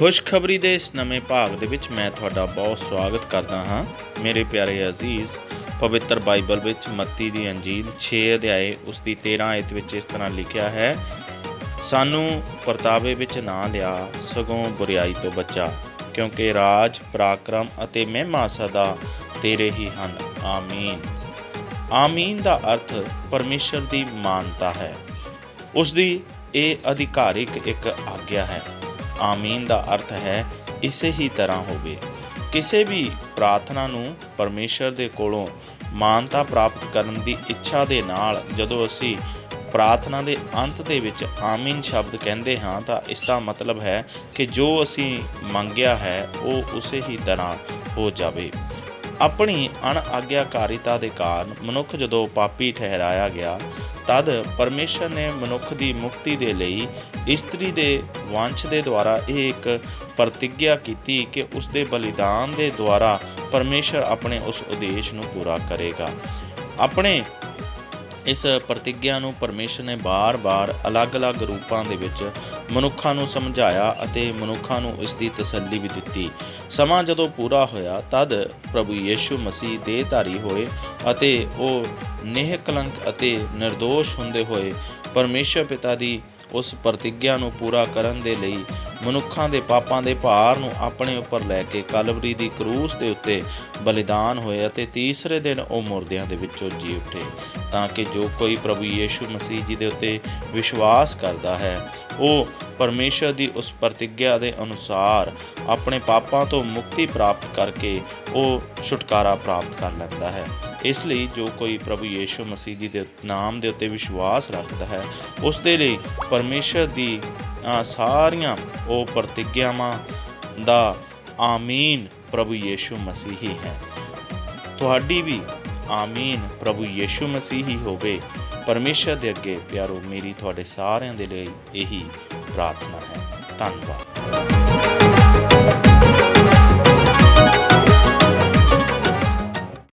ਖੁਸ਼ਖਬਰੀ ਦੇ ਇਸ ਨਵੇਂ ਭਾਗ ਦੇ ਵਿੱਚ ਮੈਂ ਤੁਹਾਡਾ ਬਹੁਤ ਸਵਾਗਤ ਕਰਦਾ ਹਾਂ ਮੇਰੇ ਪਿਆਰੇ ਅਜ਼ੀਜ਼ ਪਵਿੱਤਰ ਬਾਈਬਲ ਵਿੱਚ ਮੱਤੀ ਦੀ ਅੰਜੀਲ 6 ਅਧਿਆਏ ਉਸ ਦੀ 13 ਆਇਤ ਵਿੱਚ ਇਸ ਤਰ੍ਹਾਂ ਲਿਖਿਆ ਹੈ, ਸਾਨੂੰ ਪਰਤਾਵੇ ਵਿੱਚ ਨਾ ਲਿਆ, ਸਗੋਂ ਬੁਰੀਾਈ ਤੋਂ ਬਚਾ, ਕਿਉਂਕਿ ਰਾਜ, ਪਰਾਕਰਮ ਅਤੇ ਮਹਿਮਾ ਸਦਾ ਤੇਰੇ ਹੀ ਹਨ। ਆਮੀਨ। ਆਮੀਨ ਦਾ ਅਰਥ ਪਰਮੇਸ਼ਰ ਦੀ ਮਾਨਤਾ ਹੈ। ਉਸ ਦੀ ਇਹ ਅਧਿਕਾਰਿਕ ਇੱਕ ਆਗਿਆ ਹੈ। ਆਮੀਨ ਦਾ ਅਰਥ ਹੈ, ਇਸੇ ਹੀ ਤਰ੍ਹਾਂ ਹੋਵੇ। ਕਿਸੇ ਵੀ ਪ੍ਰਾਰਥਨਾ ਨੂੰ ਪਰਮੇਸ਼ਰ ਦੇ ਕੋਲੋਂ ਮਾਨਤਾ ਪ੍ਰਾਪਤ ਕਰਨ ਦੀ ਇੱਛਾ ਦੇ ਨਾਲ ਜਦੋਂ ਅਸੀਂ ਪ੍ਰਾਰਥਨਾ ਦੇ ਅੰਤ ਦੇ ਵਿੱਚ ਆਮੀਨ ਸ਼ਬਦ ਕਹਿੰਦੇ ਹਾਂ ਤਾਂ ਇਸ ਦਾ ਮਤਲਬ ਹੈ ਕਿ ਜੋ ਅਸੀਂ ਮੰਗਿਆ ਹੈ, ਉਹ ਉਸੇ ਹੀ ਤਰ੍ਹਾਂ ਹੋ ਜਾਵੇ। ਆਪਣੀ ਅਣਆਗਿਆਕਾਰੀਤਾ ਦੇ ਕਾਰਨ ਮਨੁੱਖ ਜਦੋਂ ਪਾਪੀ ਠਹਿਰਾਇਆ ਗਿਆ, ਤਦ ਪਰਮੇਸ਼ਰ ਨੇ ਮਨੁੱਖ ਦੀ ਮੁਕਤੀ ਦੇ ਲਈ ਇਸਤਰੀ ਦੇ ਵੰਸ਼ ਦੇ ਦੁਆਰਾ ਇਹ ਇੱਕ ਪ੍ਰਤੀਗਿਆ ਕੀਤੀ ਕਿ ਉਸ ਦੇ ਬਲੀਦਾਨ ਦੇ ਦੁਆਰਾ ਪਰਮੇਸ਼ਰ ਆਪਣੇ ਉਸ ਉਦੇਸ਼ ਨੂੰ ਪੂਰਾ ਕਰੇਗਾ। ਆਪਣੇ ਇਸ ਪ੍ਰਤੀਗਿਆ ਨੂੰ ਪਰਮੇਸ਼ਰ ਨੇ ਬਾਰ-ਬਾਰ ਅਲੱਗ-ਅਲੱਗ ਰੂਪਾਂ ਦੇ ਵਿੱਚ ਮਨੁੱਖਾਂ ਨੂੰ ਸਮਝਾਇਆ ਅਤੇ ਮਨੁੱਖਾਂ ਨੂੰ ਇਸ ਦੀ ਤਸੱਲੀ ਵੀ ਦਿੱਤੀ। ਸਮਾਂ ਜਦੋਂ ਪੂਰਾ ਹੋਇਆ, ਤਦ ਪ੍ਰਭੂ ਯੀਸ਼ੂ ਮਸੀਹ ਦੇਹਧਾਰੀ ਹੋਏ ਅਤੇ ਉਹ ਨਿਹਕਲੰਕ ਅਤੇ નિર્ਦੋਸ਼ ਹੁੰਦੇ ਹੋਏ ਪਰਮੇਸ਼ਰ ਪਿਤਾ ਦੀ ਉਸ ਪ੍ਰਤੀਗਿਆ ਨੂੰ ਪੂਰਾ ਕਰਨ ਦੇ ਲਈ ਮਨੁੱਖਾਂ ਦੇ ਪਾਪਾਂ ਦੇ ਭਾਰ ਨੂੰ ਆਪਣੇ ਉੱਪਰ ਲੈ ਕੇ ਕਲਵਰੀ ਦੀ ਕਰੂਸ ਦੇ ਉੱਤੇ ਬਲੀਦਾਨ ਹੋਏ ਅਤੇ ਤੀਸਰੇ ਦਿਨ ਉਹ ਮੁਰਦਿਆਂ ਦੇ ਵਿੱਚੋਂ ਜੀ ਉੱਠੇ, ਤਾਂ ਕਿ ਜੋ ਕੋਈ ਪ੍ਰਭੂ ਯੀਸ਼ੂ ਮਸੀਹ ਜੀ ਦੇ ਉੱਤੇ ਵਿਸ਼ਵਾਸ ਕਰਦਾ ਹੈ, ਉਹ ਪਰਮੇਸ਼ਰ ਦੀ ਉਸ ਪ੍ਰਤੀਗਿਆ ਦੇ ਅਨੁਸਾਰ ਆਪਣੇ ਪਾਪਾਂ ਤੋਂ ਮੁਕਤੀ ਪ੍ਰਾਪਤ ਕਰਕੇ ਉਹ ਛੁਟਕਾਰਾ ਪ੍ਰਾਪਤ ਕਰ ਲੈਂਦਾ ਹੈ। ਇਸ ਲਈ ਜੋ ਕੋਈ ਪ੍ਰਭੂ ਯੀਸ਼ੂ ਮਸੀਹ ਜੀ ਦੇ ਨਾਮ ਦੇ ਉੱਤੇ ਵਿਸ਼ਵਾਸ ਰੱਖਦਾ ਹੈ, ਉਸ ਦੇ ਲਈ ਪਰਮੇਸ਼ਰ ਦੀ ਸਾਰੀਆਂ ਉਹ ਪ੍ਰਤੀਗਿਆਵਾਂ ਦਾ ਆਮੀਨ ਪ੍ਰਭੂ ਯੀਸ਼ੂ ਮਸੀਹ ਹੀ ਹੈ। ਤੁਹਾਡੀ ਵੀ ਆਮੀਨ ਪ੍ਰਭੂ ਯੀਸ਼ੂ ਮਸੀਹ ਹੀ ਹੋਵੇ। ਪਰਮੇਸ਼ਰ ਦੇ ਅੱਗੇ ਪਿਆਰੋ, ਮੇਰੀ ਤੁਹਾਡੇ ਸਾਰਿਆਂ ਦੇ ਲਈ ਇਹੀ ਪ੍ਰਾਰਥਨਾ ਹੈ। ਧੰਨਵਾਦ।